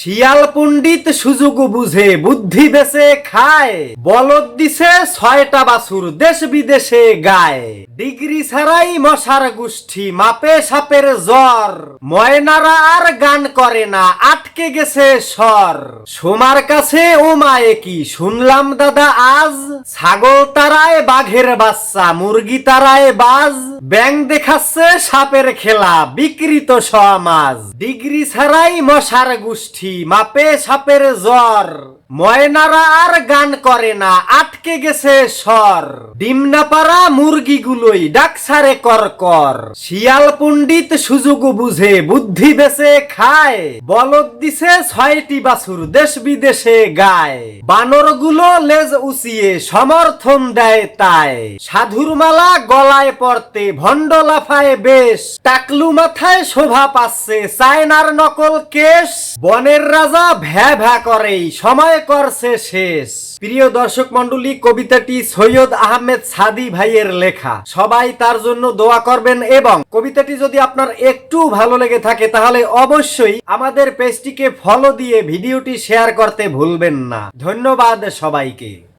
শিয়াল পণ্ডিত সুযোগ বুঝে বুদ্ধি বেছে খায়। বলদ দিছে ছয়টা বাছুর দেশ বিদেশে গায়। ডিগ্রি ছাড়াই মশার গোষ্ঠী, মাপে সাপের জ্বর। ময়নারা আর গান করে না, আটকে গেছে স্বর। সোমার কাছে, ও মায়ে কি? শুনলাম দাদা আজ, ছাগল তারায় বাঘের বাচ্চা, মুরগি তারায় বাজ। ব্যাং দেখাচ্ছে সাপের খেলা, বিকৃত সমাজ। ডিগ্রি ছাড়াই মশার গোষ্ঠী মাপে সাপের জ্বর ময়নারা আর গান করে না, আটকে গেছে স্বর। ডিমনাপাড়া মুরগিগুলোই ডাকসারে কর কর। শিয়াল পণ্ডিত সুযোগ বুঝে, বুদ্ধি বেছে খায়। বলদ দিছে ছয়টি বাছুর, দেশ বিদেশে গায়। বানরগুলো লেজ উচিয়ে সমর্থন দেয় তাই। সাধুর মালা গলায় পড়তে ভণ্ড লাফায় বেশ। টাকলু মাথায় শোভা পাচ্ছে, চায়নার নকল কেশ। বনের রাজা ভ্যা ভ্যা করেই, সময় করছে শেষ। প্রিয় দর্শক মন্ডলী কবিতাটি সৈয়দ আহমেদ সাদি ভাইয়ের লেখা। সবাই তার জন্য দোয়া করবেন এবং কবিতাটি যদি আপনার একটু ভালো লেগে থাকে, তাহলে অবশ্যই আমাদের পেজটিকে ফলো দিয়ে ভিডিওটি শেয়ার করতে ভুলবেন না। ধন্যবাদ সবাইকে।